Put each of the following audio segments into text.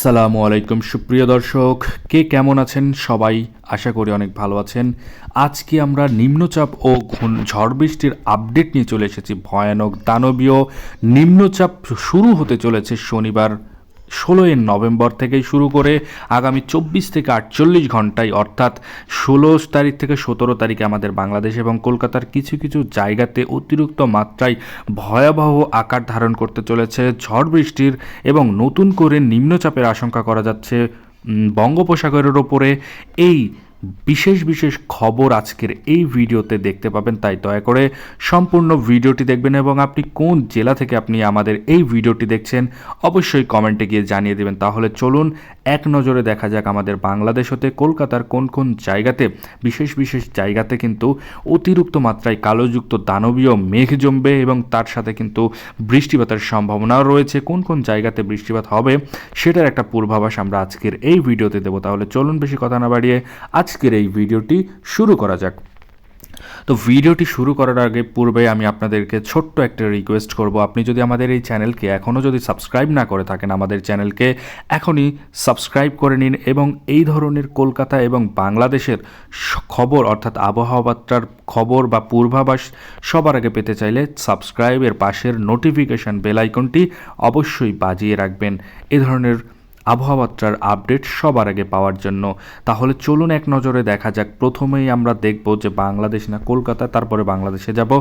আসসালামু আলাইকুম, সুপ্রিয় দর্শক। কে কেমন আছেন সবাই? আশা করি অনেক ভালো আছেন। আজকে আমরা নিম্নচাপ ও ঝড় বৃষ্টির আপডেট নিয়ে চলে এসেছি। ভয়ানক দানবীয় নিম্নচাপ শুরু হতে চলেছে শনিবার ষোলোই নভেম্বর থেকেই শুরু করে আগামী চব্বিশ থেকে আটচল্লিশ ঘন্টায়, অর্থাৎ ষোলো তারিখ থেকে সতেরো তারিখে আমাদের বাংলাদেশ এবং কলকাতার কিছু কিছু জায়গাতে অতিরিক্ত মাত্রায় ভয়াবহ আকার ধারণ করতে চলেছে। ঝড় বৃষ্টির এবং নতুন করে নিম্নচাপের আশঙ্কা করা যাচ্ছে বঙ্গোপসাগরের ওপরে। এই বিশেষ বিশেষ খবর আজকের এই ভিডিওতে দেখতে পাবেন। তাই দয়া করে সম্পূর্ণ ভিডিওটি দেখবেন এবং আপনি কোন জেলা থেকে আপনি আমাদের এই ভিডিওটি দেখছেন, অবশ্যই কমেন্টে গিয়ে জানিয়ে দেবেন। তাহলে চলুন এক নজরে দেখা যাক আমাদের বাংলাদেশ হতে কলকাতার কোন কোন জায়গাতে, বিশেষ বিশেষ জায়গাতে কিন্তু অতিরিক্ত মাত্রায় কালোযুক্ত দানবীয় মেঘ জমবে এবং তার সাথে কিন্তু বৃষ্টিপাতের সম্ভাবনাও রয়েছে। কোন কোন জায়গাতে বৃষ্টিপাত হবে, সেটার একটা পূর্বাভাস আমরা আজকের এই ভিডিওতে দেবো। তাহলে চলুন বেশি কথা না বাড়িয়ে আজকের এই ভিডিওটি শুরু করা যাক। তো ভিডিওটি শুরু করার আগে পূর্বে আমি আপনাদেরকে ছোট্ট একটা রিকোয়েস্ট করব। আপনি যদি আমাদের এই চ্যানেলকে এখনও যদি সাবস্ক্রাইব না করে থাকেন, আমাদের চ্যানেলকে এখনই সাবস্ক্রাইব করে নিন এবং এই ধরনের কলকাতা এবং বাংলাদেশের খবর অর্থাৎ আবহাওয়া বার্তার খবর বা পূর্বাভাস সবার আগে পেতে চাইলে সাবস্ক্রাইবের পাশের নোটিফিকেশন বেল আইকনটি অবশ্যই বাজিয়ে রাখবেন। এ ধরনের আবহাওয়াত্রার আপডেট সবার আগে পাওয়ার জন্য। তাহলে চলুন এক নজরে দেখা যাক। প্রথমেই আমরা দেখব যে বাংলাদেশ না কলকাতা, তারপরে বাংলাদেশে যাব।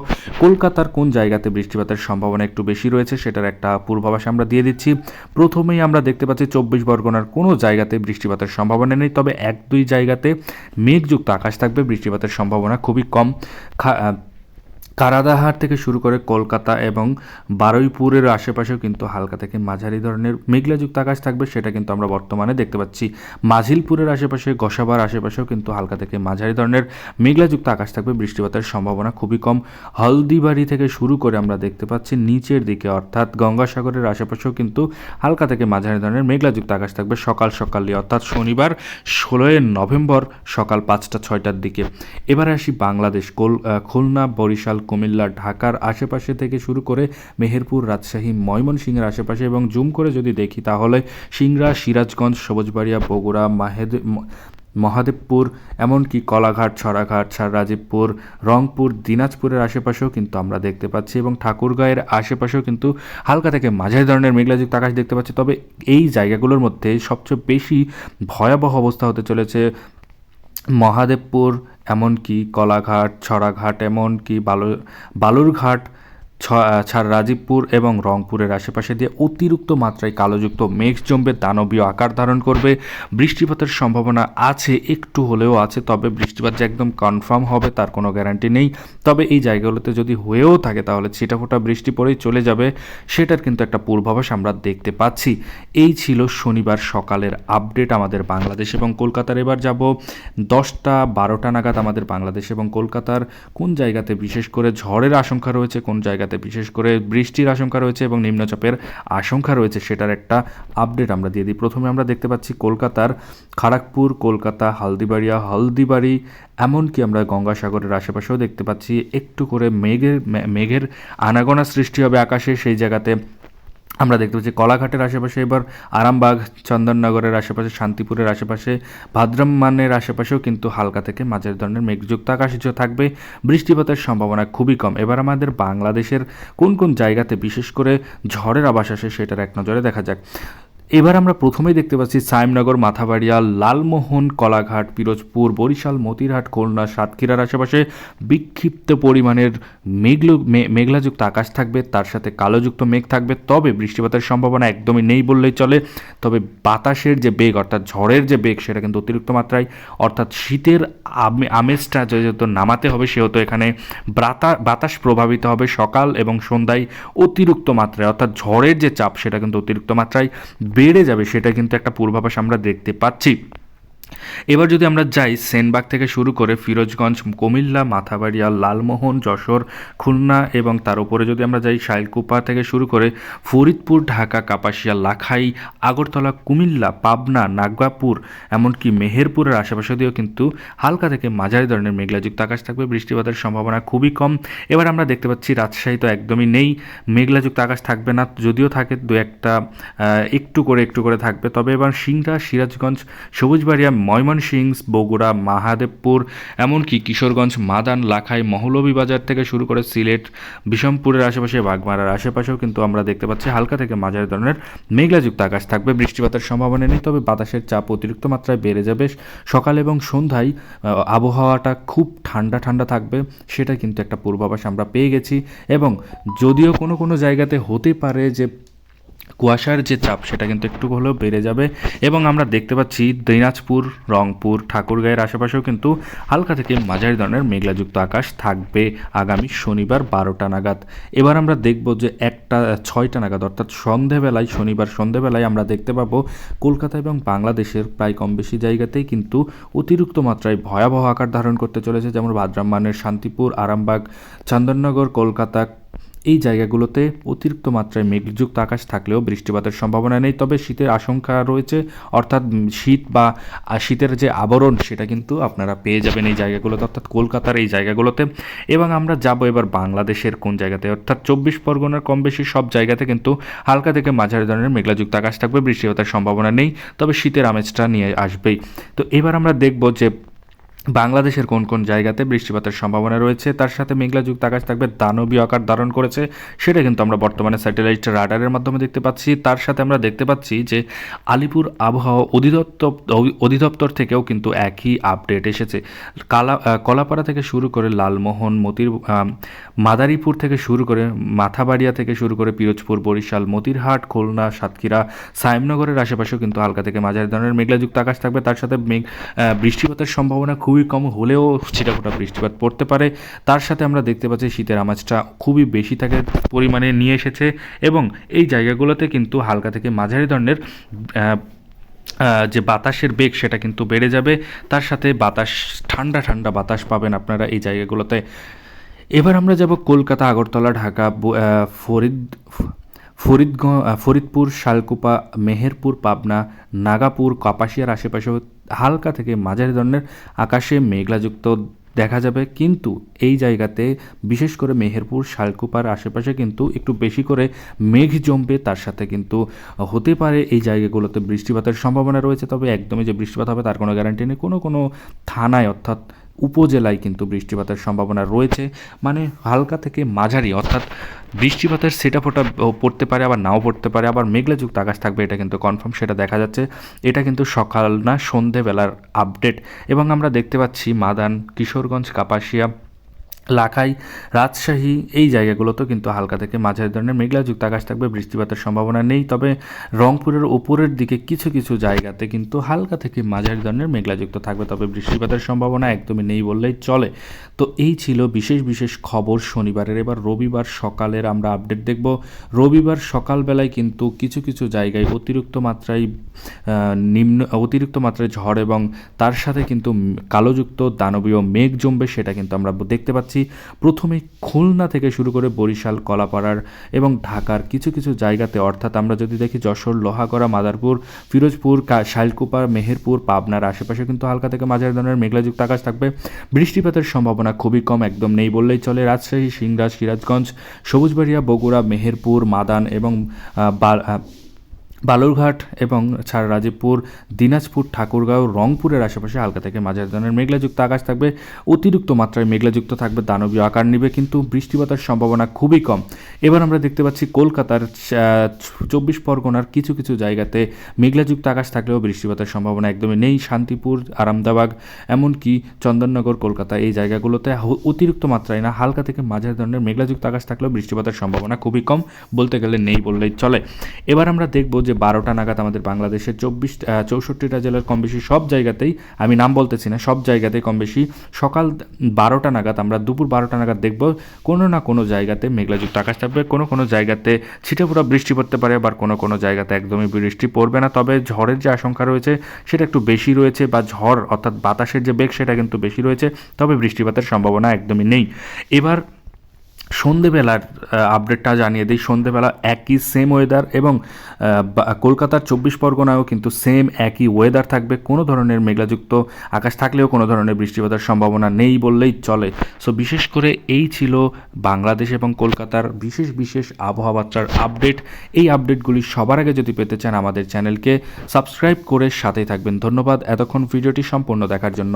কলকাতার কোন জায়গাতে বৃষ্টিপাতের সম্ভাবনা একটু বেশি রয়েছে সেটার একটা পূর্বাভাস আমরা দিয়ে দিচ্ছি। প্রথমেই আমরা দেখতে পাচ্ছি চব্বিশ বরগনার কোনো জায়গাতে বৃষ্টিপাতের সম্ভাবনা নেই, তবে এক দুই জায়গাতে মেঘযুক্ত আকাশ থাকবে, বৃষ্টিপাতের সম্ভাবনা খুবই কম। কারাদাহার থেকে শুরু করে কলকাতা এবং বারুইপুরের আশেপাশেও কিন্তু হালকা থেকে মাঝারি ধরনের মেঘলাযুক্ত আকাশ থাকবে, সেটা কিন্তু আমরা বর্তমানে দেখতে পাচ্ছি। মাঝিলপুরের আশেপাশে, গসাবার আশেপাশেও কিন্তু হালকা থেকে মাঝারি ধরনের মেঘলাযুক্ত আকাশ থাকবে, বৃষ্টিপাতের সম্ভাবনা খুবই কম। হলদিবাড়ি থেকে শুরু করে আমরা দেখতে পাচ্ছি নিচের দিকে, অর্থাৎ গঙ্গাসাগরের আশেপাশেও কিন্তু হালকা থেকে মাঝারি ধরনের মেঘলাযুক্ত আকাশ থাকবে সকাল সকালে অর্থাৎ শনিবার ষোলোই নভেম্বর সকাল পাঁচটা ছয়টার দিকে। এবারে আসি বাংলাদেশ, কোল খুলনা, বরিশাল কুমিল্লা, ঢাকার আশেপাশে থেকে শুরু করে মেহেরপুর, রাজশাহী, ময়মনসিংহের আশেপাশে এবং জুম করে যদি দেখি তাহলে সিংড়া, সিরাজগঞ্জ, সবুজবাড়িয়া, বগুড়া, মাহেদ মহাদেবপুর, এমনকি কলাঘাট, ছড়াঘাট ছাড় রাজীবপুর রংপুর, দিনাজপুরের আশেপাশেও কিন্তু আমরা দেখতে পাচ্ছি এবং ঠাকুরগাঁয়ের আশেপাশেও কিন্তু হালকা থেকে মাঝারি ধরনের মেঘলাযুক্ত আকাশ দেখতে পাচ্ছি। তবে এই জায়গাগুলোর মধ্যে সবচেয়ে বেশি ভয়াবহ অবস্থা হতে চলেছে মহাদেবপুর এমনকি কলাঘাট ছড়াঘাট এমনকি বালু বালুরঘাট রাজীবপুর এবং রংপুরের আশেপাশে দিয়ে অতিরিক্ত মাত্রায় কালোযুক্ত মেঘ জমবে, দানবীয় আকার ধারণ করবে। বৃষ্টিপাতের সম্ভাবনা আছে, একটু হলেও আছে, তবে বৃষ্টিপাত যে একদম কনফার্ম হবে তার কোনো গ্যারান্টি নেই। তবে এই জায়গাগুলোতে যদি হয়েও থাকে তাহলে ছিটাফোটা বৃষ্টি পড়েই চলে যাবে, সেটার কিন্তু একটা পূর্বাভাস আমরা দেখতে পাচ্ছি। এই ছিল শনিবার সকালের আপডেট আমাদের বাংলাদেশ এবং কলকাতার। এবার যাব দশটা বারোটা নাগাদ আমাদের বাংলাদেশ এবং কলকাতার। কোন জায়গাতে বিশেষ করে ঝড়ের আশঙ্কা রয়েছে, কোন জায়গাতে বিশেষ করে বৃষ্টির আশঙ্কা রয়েছে এবং নিম্নচাপের আশঙ্কা রয়েছে সেটার একটা আপডেট আমরা দিয়ে দিই। প্রথমে আমরা দেখতে পাচ্ছি কলকাতার খড়গপুর কলকাতা, হালদিবাড়িয়া, হলদিবাড়ি, এমনকি আমরা গঙ্গাসাগরের আশেপাশেও দেখতে পাচ্ছি একটু করে মেঘের মেঘের আনাগোনা সৃষ্টি হবে আকাশে। সেই জায়গাতে আমরা দেখতে পাচ্ছি কলাঘাটের আশেপাশে এবার আরামবাগ, চন্দননগরের আশেপাশে, শান্তিপুরের আশেপাশে ভাদ্রম্মানের আশেপাশেও কিন্তু হালকা থেকে মাঝের ধরনের মেঘযুক্ত আকাশ থাকবে। বৃষ্টিপাতের সম্ভাবনা খুবই কম। এবার আমাদের বাংলাদেশের কোন কোন জায়গাতে বিশেষ করে ঝড়ের আবাস আসে সেটার এক নজরে দেখা যাক। এবার আমরা প্রথমেই দেখতে পাচ্ছি সাইমনগর, মাথাবাড়িয়া, লালমোহন, কলাঘাট, পিরোজপুর, বরিশাল, মতিরহাট, খুলনা, সাতক্ষীরার আশেপাশে বিক্ষিপ্ত পরিমাণের মেঘল মেঘলাযুক্ত আকাশ থাকবে, তার সাথে কালোযুক্ত মেঘ থাকবে, তবে বৃষ্টিপাতের সম্ভাবনা একদমই নেই বললেই চলে। তবে বাতাসের যে বেগ, অর্থাৎ ঝড়ের যে বেগ, সেটা কিন্তু অতিরিক্ত মাত্রায়, অর্থাৎ শীতের আমেজটা যেহেতু নামাতে হবে, সেহেতু এখানে বাতা বাতাস প্রভাবিত হবে সকাল এবং সন্ধ্যায় অতিরিক্ত মাত্রায়, অর্থাৎ ঝড়ের যে চাপ, সেটা কিন্তু অতিরিক্ত মাত্রায় বেড়ে যাবে সেটা কিন্তু একটা পূর্বাভাস আমরা দেখতে পাচ্ছি। এবার যদি আমরা যাই সেনবাগ থেকে শুরু করে ফিরোজগঞ্জ, কুমিল্লা, মাথাবাড়িয়া, লালমোহন, যশোর, খুলনা এবং তার উপরে যদি আমরা যাই শাইলকুপা থেকে শুরু করে ফরিদপুর, ঢাকা, কাপাসিয়া, লাখাই, আগরতলা, কুমিল্লা, পাবনা, নাগবাপুর, এমনকি মেহেরপুরের আশেপাশে দিয়েও কিন্তু হালকা থেকে মাঝারি ধরনের মেঘলাযুক্ত আকাশ থাকবে। বৃষ্টিপাতের সম্ভাবনা খুবই কম। এবার আমরা দেখতে পাচ্ছি রাজশাহী তো একদমই নেই, মেঘলাযুক্ত আকাশ থাকবে না, যদিও থাকে দু একটা একটু করে একটু করে থাকবে। তবে এবার সিংড়া, সিরাজগঞ্জ, সবুজবাড়িয়া ময়মনসিংহ, বগুড়া, মাহাদেবপুর, এমনকি কিশোরগঞ্জ, মাদান, লাখাই মহলভীবাজার থেকে শুরু করে সিলেট বিষমপুরের আশেপাশে বাগমারার আশেপাশেও কিন্তু আমরা দেখতে পাচ্ছি হালকা থেকে মাঝারি ধরনের মেঘলাযুক্ত আকাশ থাকবে। বৃষ্টিপাতের সম্ভাবনা নেই, তবে বাতাসের চাপ অতিরিক্ত মাত্রায় বেড়ে যাবে। সকাল এবং সন্ধ্যায় আবহাওয়াটা খুব ঠান্ডা ঠান্ডা থাকবে, সেটা কিন্তু একটা পূর্বাভাস আমরা পেয়ে গেছি। এবং যদিও কোনো কোনো জায়গাতে হতে পারে যে কুয়াশার যে চাপ, সেটা কিন্তু একটু হলেও বেড়ে যাবে এবং আমরা দেখতে পাচ্ছি দিনাজপুর, রংপুর, ঠাকুরগাঁয়ের আশেপাশেও কিন্তু হালকা থেকে মাঝারি ধরনের মেঘলাযুক্ত আকাশ থাকবে আগামী শনিবার বারোটা নাগাদ। এবার আমরা দেখব যে একটা, ছয়টা নাগাদ, অর্থাৎ সন্ধেবেলায়, শনিবার সন্ধেবেলায় আমরা দেখতে পাবো কলকাতা এবং বাংলাদেশের প্রায় কম বেশি জায়গাতেই কিন্তু অতিরিক্ত মাত্রায় ভয়াবহ আকার ধারণ করতে চলেছে, যেমন বাদরাম্মানের শান্তিপুর, আরামবাগ, চন্দননগর, কলকাতা এই জায়গাগুলোতে অতিরিক্ত মাত্রায় মেঘযুক্ত আকাশ থাকলেও বৃষ্টিপাতের সম্ভাবনা নেই, তবে শীতের আশঙ্কা রয়েছে। অর্থাৎ শীত বা শীতের যে আবরণ সেটা কিন্তু আপনারা পেয়ে যাবেন এই জায়গাগুলোতে, অর্থাৎ কলকাতার এই জায়গাগুলোতে। এবং আমরা যাব এবার বাংলাদেশের কোন জায়গাতে, অর্থাৎ চব্বিশ পরগনার কম বেশি সব জায়গাতে কিন্তু হালকা থেকে মাঝারি ধরনের মেঘলাযুক্ত আকাশ থাকবে, বৃষ্টিপাতের সম্ভাবনা নেই, তবে শীতের আমেজটা নিয়ে আসবেই। তো এবার আমরা দেখব যে বাংলাদেশের কোন কোন জায়গাতে বৃষ্টিপাতের সম্ভাবনা রয়েছে, তার সাথে মেঘলাযুক্ত আকাশ থাকবে দানবীয় আকার ধারণ করেছে, সেটা কিন্তু আমরা বর্তমানে স্যাটেলাইট রাডারের মাধ্যমে দেখতে পাচ্ছি। তার সাথে আমরা দেখতে পাচ্ছি যে আলিপুর আবহাওয়া অধিদপ্তর অধিদপ্তর থেকেও কিন্তু একই আপডেট এসেছে। কালা কলাপাড়া থেকে শুরু করে লালমোহন, মতির মাদারীপুর থেকে শুরু করে মাথাবাড়িয়া থেকে শুরু করে পিরোজপুর, বরিশাল, মতিরহাট, খুলনা, সাতক্ষীরা, সাইমনগরের আশেপাশেও কিন্তু হালকা থেকে মাঝারি ধরনের মেঘলাযুক্ত আকাশ থাকবে। তার সাথে মেঘ বৃষ্টিপাতের সম্ভাবনা খুবই কম হলেও ছিটাফোটা বৃষ্টিপাত পড়তে পারে। তার সাথে আমরা দেখতে পাচ্ছি শীতের আমাজটা খুবই বেশি থাকে পরিমাণে নিয়ে এসেছে এবং এই জায়গাগুলোতে কিন্তু হালকা থেকে মাঝারি ধরনের যে বাতাসের বেগ সেটা কিন্তু বেড়ে যাবে। তার সাথে বাতাস, ঠান্ডা ঠান্ডা বাতাস পাবেন আপনারা এই জায়গাগুলোতে। এবার আমরা যাব কলকাতা, আগরতলা, ঢাকা ফরিদ ফরিদগঞ্জ ফরিদপুর, শালকুপা, মেহেরপুর, পাবনা, নাগাপুর, কাপাসিয়ার আশেপাশে হালকা থেকে মাঝারি ধরনের আকাশে মেঘলাযুক্ত দেখা যাবে। কিন্তু এই জায়গাতে, বিশেষ করে মেহেরপুর, শালকুপার আশেপাশে কিন্তু একটু বেশি করে মেঘ জমবে। তার সাথে কিন্তু হতে পারে এই জায়গাগুলোতে বৃষ্টিপাতের সম্ভাবনা রয়েছে, তবে একদমই যে বৃষ্টিপাত হবে তার কোনো গ্যারান্টি নেই। কোনো কোনো থানায় অর্থাৎ উপজেলায় কিন্তু বৃষ্টিপাতের সম্ভাবনা রয়েছে মানে হালকা থেকে মাঝারি, অর্থাৎ বৃষ্টিপাতের সেটা ফোটা পড়তে পারে, আবার নাও পড়তে পারে, আবার মেঘলাযুক্ত আকাশ থাকবে, এটা কিন্তু কনফার্ম সেটা দেখা যাচ্ছে। এটা কিন্তু সকাল না, সন্ধেবেলার আপডেট এবং আমরা দেখতে পাচ্ছি মাদান, কিশোরগঞ্জ, কাপাসিয়া লাখাই, রাজশাহী, এই জায়গাগুলোতেও কিন্তু হালকা থেকে মাঝারি ধরনের মেঘলাযুক্ত আকাশ থাকবে, বৃষ্টিপাতের সম্ভাবনা নেই। তবে রংপুরের উপরের দিকে কিছু কিছু জায়গাতে কিন্তু হালকা থেকে মাঝারি ধরনের মেঘলাযুক্ত থাকবে, তবে বৃষ্টিপাতের সম্ভাবনা একদমই নেই বললেই চলে। তো এই ছিল বিশেষ বিশেষ খবর শনিবারের। এবার রবিবার সকালের আমরা আপডেট দেখব। রবিবার সকালবেলায় কিন্তু কিছু কিছু জায়গায় অতিরিক্ত মাত্রায় নিম্ন, অতিরিক্ত মাত্রায় ঝড় এবং তার সাথে কিন্তু কালোযুক্ত দানবীয় মেঘ জমবে, সেটা কিন্তু আমরা দেখতে পাচ্ছি। প্রথমে খুলনা থেকে শুরু করে বরিশাল, কলাপাড়ার এবং ঢাকার কিছু কিছু জায়গাতে। অর্থাৎ আমরা যদি দেখি যশোর, লোহাগড়া, মাদারপুর, ফিরোজপুর শাইলকুপা মেহেরপুর, পাবনার আশেপাশে কিন্তু হালকা থেকে মাঝারি ধরনের মেঘলাযুক্ত আকাশ থাকবে। বৃষ্টিপাতের সম্ভাবনা খুবই কম, একদম নেই বললেই চলে। রাজশাহী সিংড়া সিরাজগঞ্জ, সবুজবাড়িয়া, বগুড়া, মেহেরপুর, মাদান এবং বালুরঘাট এবং ছাড় রাজীবপুর দিনাজপুর, ঠাকুরগাঁও, রংপুরের আশেপাশে হালকা থেকে মাঝারি ধরনের মেঘলাযুক্ত আকাশ থাকবে। অতিরিক্ত মাত্রায় মেঘলাযুক্ত থাকবে দানবীয় আকার নিবে, কিন্তু বৃষ্টিপাতের সম্ভাবনা খুবই কম। এবার আমরা দেখতে পাচ্ছি কলকাতার চব্বিশ পরগনার কিছু কিছু জায়গাতে মেঘলাযুক্ত আকাশ থাকলেও বৃষ্টিপাতের সম্ভাবনা একদমই নেই। শান্তিপুর, আরামদাবাগ, এমনকি চন্দননগর, কলকাতা এই জায়গাগুলোতে অতিরিক্ত মাত্রায় না, হালকা থেকে মাঝারি ধরনের মেঘলাযুক্ত আকাশ থাকলেও বৃষ্টিপাতের সম্ভাবনা খুবই কম, বলতে গেলে নেই বললেই চলে। এবার আমরা দেখব যে বারোটা নাগাদ আমাদের বাংলাদেশের চব্বিশ চৌষট্টিটা জেলার কম বেশি সব জায়গাতেই, আমি নাম বলতেছি না, সব জায়গাতেই কম বেশি সকাল বারোটা নাগাদ আমরা দুপুর বারোটা নাগাদ দেখব কোনো না কোনো জায়গাতে মেঘলাযুক্ত আকাশ থাকবে, কোনো কোনো জায়গাতে ছিটেপুরা বৃষ্টি পড়তে পারে, আবার কোনো কোনো জায়গাতে একদমই বৃষ্টি পড়বে না। তবে ঝড়ের যে আশঙ্কা রয়েছে সেটা একটু বেশি রয়েছে বা ঝড় অর্থাৎ বাতাসের যে বেগ সেটা কিন্তু বেশি রয়েছে, তবে বৃষ্টিপাতের সম্ভাবনা একদমই নেই। এবার সন্ধেবেলার আপডেটটা জানিয়ে দিই। সন্ধেবেলা একই সেম ওয়েদার এবং কলকাতার চব্বিশ পরগনায়ও কিন্তু সেম একই ওয়েদার থাকবে। কোনো ধরনের মেঘলাযুক্ত আকাশ থাকলেও কোনো ধরনের বৃষ্টিপাতের সম্ভাবনা নেই বললেই চলে। সো বিশেষ করে এই ছিল বাংলাদেশ এবং কলকাতার বিশেষ বিশেষ আবহাওয়ার আপডেট এই আপডেটগুলি সবার আগে যদি পেতে চান আমাদের চ্যানেলকে সাবস্ক্রাইব করে সাথেই থাকবেন। ধন্যবাদ। এতক্ষণ ভিডিওটি সম্পূর্ণ দেখার জন্য।